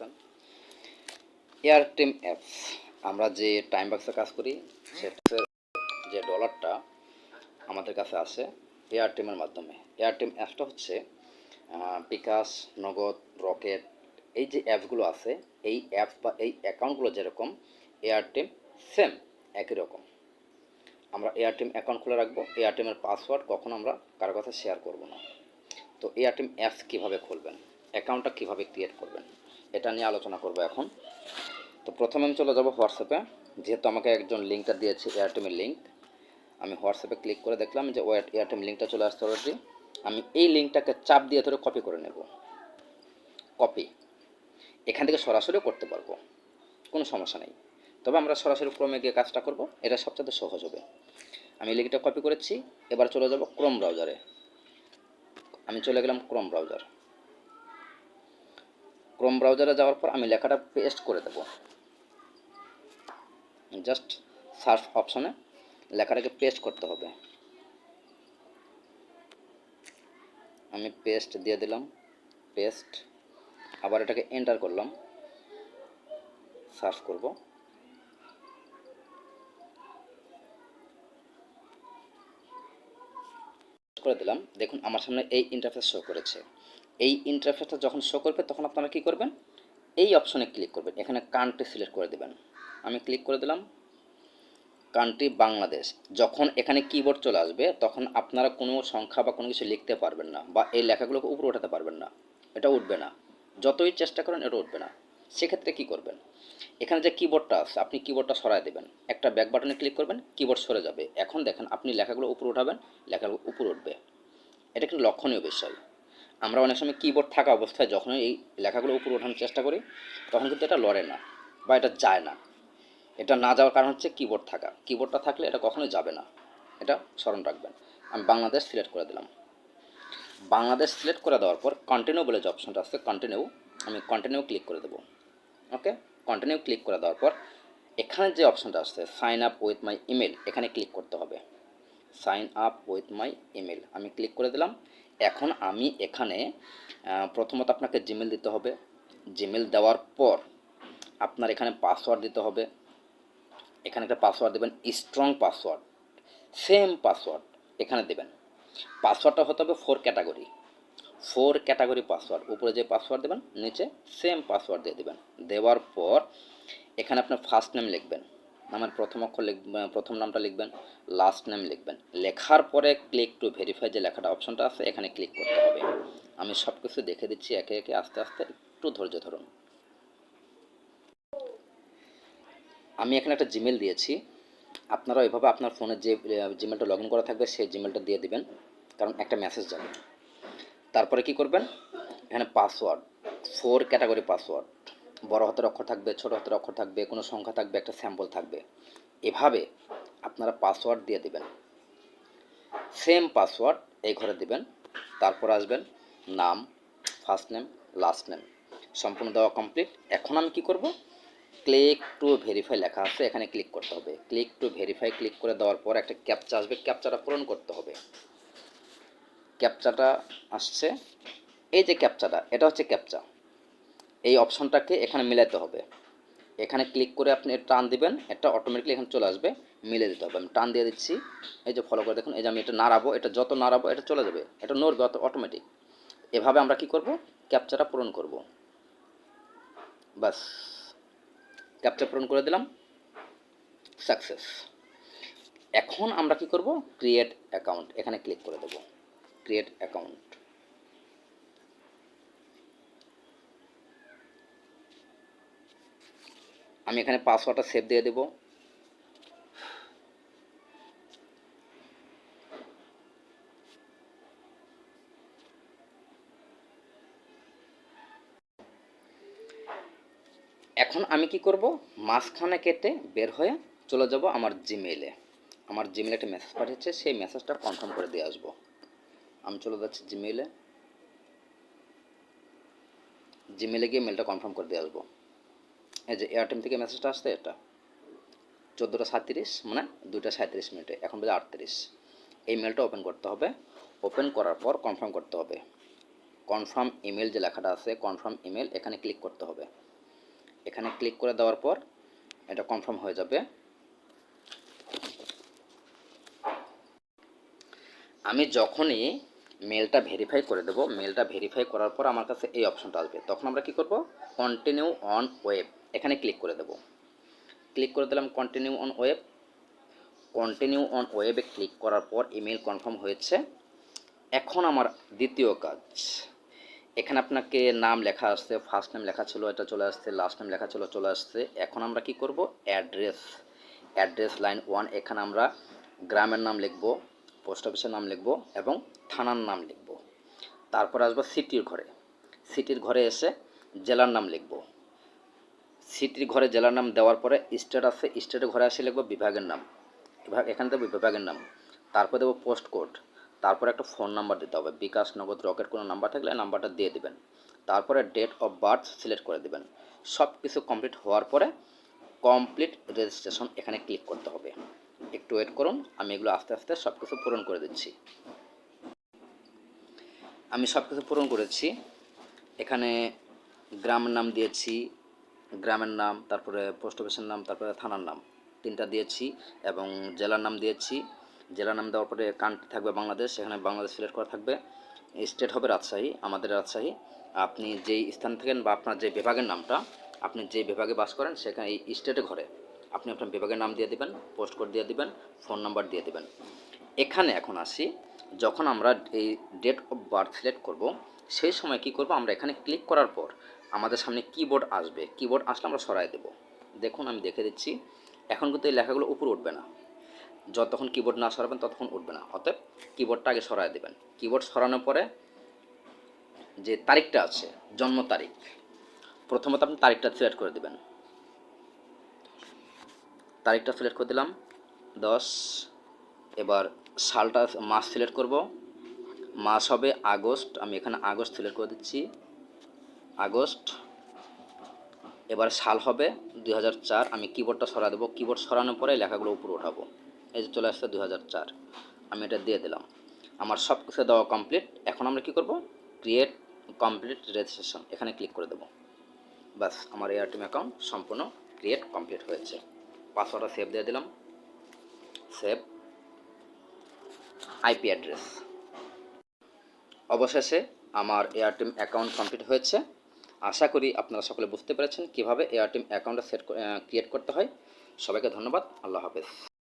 আছেন এয়ারটেম অ্যাপস আমরা যে টাইম বক্সে কাজ করি সেটা যে ডলারটা আমাদের কাছে আসে এয়ারটেমের মাধ্যমে। এয়ারটেম অ্যাপসটা হচ্ছে বিকাশ নগদ রকেট এই যে অ্যাপসগুলো আছে, এই অ্যাপস বা এই অ্যাকাউন্টগুলো যেরকম এয়ারটেম সেম একই রকম। আমরা এয়ারটেম অ্যাকাউন্ট খুলে রাখব এয়ারটেমের পাসওয়ার্ড কখন আমরা কারও কাছে শেয়ার করব না। তো এয়ারটেম অ্যাপস কীভাবে খুলবেন? অ্যাকাউন্টটা কীভাবে ক্রিয়েট করবেন? এটা নিয়ে আলোচনা করব এখন। তো প্রথমে আমি চলে যাব হোয়াটসঅ্যাপে। যেহেতু আমাকে একজন লিঙ্কটা দিয়েছে এয়ারটেমের লিঙ্ক। আমি হোয়াটসঅ্যাপে ক্লিক করে দেখলাম যে এয়ারটেম লিঙ্কটা চলে আসতে অলরেডি আমি এই লিঙ্কটাকে চাপ দিয়ে ধরে কপি করে নেব। কপি এখান থেকে সরাসরিও করতে পারব। কোনো সমস্যা নেই। তবে আমরা সরাসরি ক্রমে গিয়ে কাজটা করব। এটা সবচেয়ে সহজ হবে। আমি লিঙ্কটা কপি করেছি। এবার চলে যাব ক্রোম ব্রাউজারে আমি চলে গেলাম ক্রোম ব্রাউজার ক্রোম ব্রাউজারে যাওয়ার পর আমি লেখাটা পেস্ট করে দেব। জাস্ট সার্চ অপশনে লেখাটাকে পেস্ট করতে হবে। আমি পেস্ট দিয়ে দিলাম পেস্ট আবার এটাকে এন্টার করলাম। সার্চ করব। করে দিলাম। দেখুন, আমার সামনে এই ইন্টারফেস শো করেছে। এই ইন্টারফেসটা যখন শো করবে, তখন আপনারা কী করবেন? এই অপশনে ক্লিক করবেন। এখানে কান্ট্রি সিলেক্ট করে দেবেন। আমি ক্লিক করে দিলাম। কান্ট্রি বাংলাদেশ যখন এখানে কিবোর্ড চলে আসবে, তখন আপনারা কোনো সংখ্যা বা কোনো কিছু লিখতে পারবেন না বা এই লেখাগুলোকে উপরে ওঠাতে পারবেন না। এটা উঠবে না। যতই চেষ্টা করেন, এটা উঠবে না। সেক্ষেত্রে কি করবেন? এখানে যে কিবোর্ডটা আছে, আপনি কিবোর্ডটা সরায় দেবেন। একটা ব্যাক বাটনে ক্লিক করবেন কিবোর্ড সরে যাবে। এখন দেখেন, আপনি লেখাগুলো উপরে উঠাবেন, লেখাগুলো উপরে উঠবে। এটা কিন্তু লক্ষণীয় বিষয়। আমরা অনেক সময় কিবোর্ড থাকা অবস্থায় যখন এই লেখাগুলো উপরে ওঠানোর চেষ্টা করি, তখন কিন্তু এটা লড়ে না বা এটা যায় না। এটা না যাওয়ার কারণ হচ্ছে কিবোর্ড থাকা। কিবোর্ডটা থাকলে এটা কখনোই যাবে না। এটা স্মরণ রাখবেন। আমি বাংলাদেশ সিলেক্ট করে দিলাম। বাংলাদেশ সিলেক্ট করে দেওয়ার পর কন্টিনিউ বলে যে অপশনটা আছে কন্টিনিউ আমি কন্টিনিউ ক্লিক করে দেবো। ওকে কন্টিনিউ ক্লিক করে দেওয়ার পর এখানে যে অপশনটা আসছে sign up with my email এখানে ক্লিক করতে হবে। Sign up with my email আমি ক্লিক করে দিলাম। এখন আমি এখানে প্রথমত আপনাকে জিমেল দিতে হবে। জিমেল দেওয়ার পর আপনার এখানে পাসওয়ার্ড দিতে হবে। এখানে একটা পাসওয়ার্ড দেবেন স্ট্রং পাসওয়ার্ড সেম পাসওয়ার্ড এখানে দেবেন। পাসওয়ার্ডটা হতে হবে four category four category password উপরে যে পাসওয়ার্ড দেবেন, নিচে সেম পাসওয়ার্ড দিয়ে দেবেন। দেওয়ার পর এখানে আপনার ফার্স্ট নেম লিখবেন। নামের প্রথম অক্ষর লিখবেন প্রথম নামটা লিখবেন লাস্ট নেম লিখবেন। লেখার পরে ক্লিক টু ভেরিফাই যে লেখাটা অপশনটা আছে, এখানে ক্লিক করতে হবে। আমি সব কিছু দেখে দিচ্ছি একে একে, আস্তে আস্তে একটু ধৈর্য ধরুন। আমি এখানে একটা জিমেল দিয়েছি। আপনারা এভাবে আপনার ফোনে যে জিমেলটা লগ ইন করা থাকবে, সেই জিমেলটা দিয়ে দিবেন, কারণ একটা মেসেজ যাবে। তারপরে কি করবেন? এখানে পাসওয়ার্ড ফোর ক্যাটাগরি পাসওয়ার্ড বড় হাতের অক্ষর থাকবে, ছোট হাতের অক্ষর থাকবে, কোনো সংখ্যা থাকবে, একটা স্যাম্পল থাকবে। এভাবে আপনারা পাসওয়ার্ড দিয়ে দেবেন। সেম পাসওয়ার্ড এই ঘরে দেবেন, তারপর আসবেন নাম ফার্স্ট নেম লাস্ট নেম সম্পূর্ণ দেওয়া কমপ্লিট এখন আমি কি করব? ক্লিক টু ভেরিফাই লেখা আছে, এখানে ক্লিক করতে হবে। ক্লিক টু ভেরিফাই ক্লিক করে দেওয়ার পর একটা ক্যাপচা আসবে ক্যাপচাটা পূরণ করতে হবে। ক্যাপচাটা আসছে। এই যে ক্যাপচাটা এটা হচ্ছে ক্যাপচা এই অপশনটাকে এখানে মিলাতে হবে। এখানে ক্লিক করে আপনি টান দিবেন, এটা অটোমেটিকলি এখানে চলে আসবে, মিলে দিতে হবে। আমি টান দিয়ে দিচ্ছি, এই যে ফলো করে দেখুন, এই যে আমি এটা নাড়াবো, এটা যত নাড়াবো, এটা চলে যাবে, এটা নড়বে অত অটোমেটিক এভাবে আমরা কি করব? ক্যাপচাটা পূরণ করব। বাস ক্যাপচা পূরণ করে দিলাম সাকসেস এখন আমরা কি করব? ক্রিয়েট অ্যাকাউন্ট এখানে ক্লিক করে দেব ক্রিয়েট অ্যাকাউন্ট আমি এখানে পাসওয়ার্ডটা সেভ দিয়ে দেব। এখন আমি কি করব? মাঝখানে কেটে বের হয়ে চলে যাব আমার জিমেইলে আমার জিমেইলে একটা মেসেজ পাঠিয়েছে, সেই মেসেজটা কনফার্ম করে দিয়ে আসব। আমি চলে যাচ্ছি জিমেইলে জিমেইলে গিয়ে মেলটা কনফার্ম করে দিয়ে আসব। এই যে এয়ারটেল থেকে মেসেজটা আসছে এটা। চোদ্দোটা সাঁত্রিশ মানে দুইটা সাঁত্রিশ মিনিটে, এখন বাজে আটত্রিশ। এই মেলটা ওপেন করতে হবে। ওপেন করার পর কনফার্ম করতে হবে। কনফার্ম ইমেল যে লেখাটা আছে কনফার্ম ইমেল এখানে ক্লিক করতে হবে। এখানে ক্লিক করে দেওয়ার পর এটা কনফার্ম হয়ে যাবে। আমি যখনই মেলটা ভেরিফাই করে দেবো মেলটা ভেরিফাই করার পর আমার কাছে এই অপশনটা আসবে। তখন আমরা কি করব? কন্টিনিউ অন ওয়েব এখানে ক্লিক করে দেব। ক্লিক করে দিলাম continue on web continue on ওয়েবে ক্লিক করার পর ইমেল কনফার্ম হয়েছে। এখন আমার দ্বিতীয় কাজ। এখানে আপনাকে নাম লেখা আসছে ফার্স্ট নেম লেখা ছিল, এটা চলে আসছে লাস্ট নেম লেখা ছিল, চলে আসছে। এখন আমরা কি করব? অ্যাড্রেস অ্যাড্রেস লাইন ওয়ান এখানে আমরা গ্রামের নাম লিখব পোস্ট অফিসের নাম লিখব এবং থানার নাম লিখব। তারপর আসব সিটির ঘরে। সিটির ঘরে এসে জেলার নাম লিখব। সিটির ঘরে জেলার নাম দেওয়ার পরে স্টেট আছে, স্টেটের ঘরে আসে লিখব বিভাগের নাম। বিভাগ এখানে দেবো বিভাগের নাম। তারপর দেবো পোস্ট কোড। তারপর একটা ফোন নাম্বার দিতে হবে। বিকাশ নগদ রকেট কোনো নাম্বার থাকলে নাম্বারটা দিয়ে দিবেন। তারপরে ডেট অফ বার্থ সিলেক্ট করে দেবেন। সব কিছু কমপ্লিট হওয়ার পরে কমপ্লিট রেজিস্ট্রেশন এখানে ক্লিক করতে হবে। একটু ওয়েট করুন, আমি এগুলো আস্তে আস্তে সব কিছু পূরণ করে দিচ্ছি। আমি সব কিছু পূরণ করেছি। এখানে গ্রামের নাম দিয়েছি গ্রামের নাম, তারপরে পোস্ট অফিসের নাম, তারপরে থানার নাম। তিনটা দিয়েছি এবং জেলার নাম দিয়েছি। জেলার নাম দেওয়ার পরে কান্ট্রি থাকবে বাংলাদেশ, সেখানে বাংলাদেশ সিলেক্ট করা থাকবে। স্টেট হবে রাজশাহী, আমাদের রাজশাহী। আপনি যেই স্থান থাকেন বা আপনার যে বিভাগের নামটা, আপনি যে বিভাগে বাস করেন, সেখানে এই স্টেটে ঘরে আপনি আপনার বিভাগের নাম দিয়ে দিবেন পোস্ট কোড দিয়ে দিবেন ফোন নাম্বার দিয়ে দেবেন। এখানে এখন আসি, যখন আমরা এই ডেট অফ বার্থ সিলেক্ট করব, সেই সময় কি করব, আমরা এখানে ক্লিক করার পর আমাদের সামনে কিবোর্ড আসবে। কিবোর্ড আসলে আমরা সরাই দেব। দেখুন, আমি দেখে দিচ্ছি। এখন কিন্তু এই লেখাগুলো উপরে উঠবে না। যতক্ষণ কিবোর্ড না সরাবেন, ততক্ষণ উঠবে না। অতএব কিবোর্ডটা আগে সরাই দেবেন। কিবোর্ড সরানোর পরে যে তারিখটা আছে, জন্ম তারিখ, প্রথমত আপনি তারিখটা সিলেক্ট করে দেবেন। তারিখটা সিলেক্ট করে দিলাম। দশ, এবার সালটা মাস সিলেক্ট করব। মাস হবে আগস্ট। আমি এখানে আগস্ট সিলেক্ট করে দিচ্ছি। আগস্ট। এবার সাল হবে দু হাজার চার। আমি কিবোর্ডটা সরা দেবো। কিবোর্ড সরানোর পরে লেখাগুলো উপরে উঠাবো। এই যে চলে আসছে দু হাজার চার। আমি এটা দিয়ে দিলাম। আমার সব কিছু দেওয়া কমপ্লিট এখন আমরা কি করব? ক্রিয়েট কমপ্লিট রেজিস্ট্রেশন এখানে ক্লিক করে দেবো। বাস আমার এয়ারটিম অ্যাকাউন্ট সম্পূর্ণ ক্রিয়েট কমপ্লিট হয়েছে। পাসওয়ার্ডটা সেভ দিয়ে দিলাম। সেভ আইপি অ্যাড্রেস অবশেষে আমার এয়ারটিম অ্যাকাউন্ট কমপ্লিট হয়েছে। আশা করি আপনারা সকলে বুঝতে পেরেছেন কীভাবে এয়ারটিম অ্যাকাউন্টটা সেট ক্রিয়েট করতে হয়। সবাইকে ধন্যবাদ। আল্লাহ হাফেজ।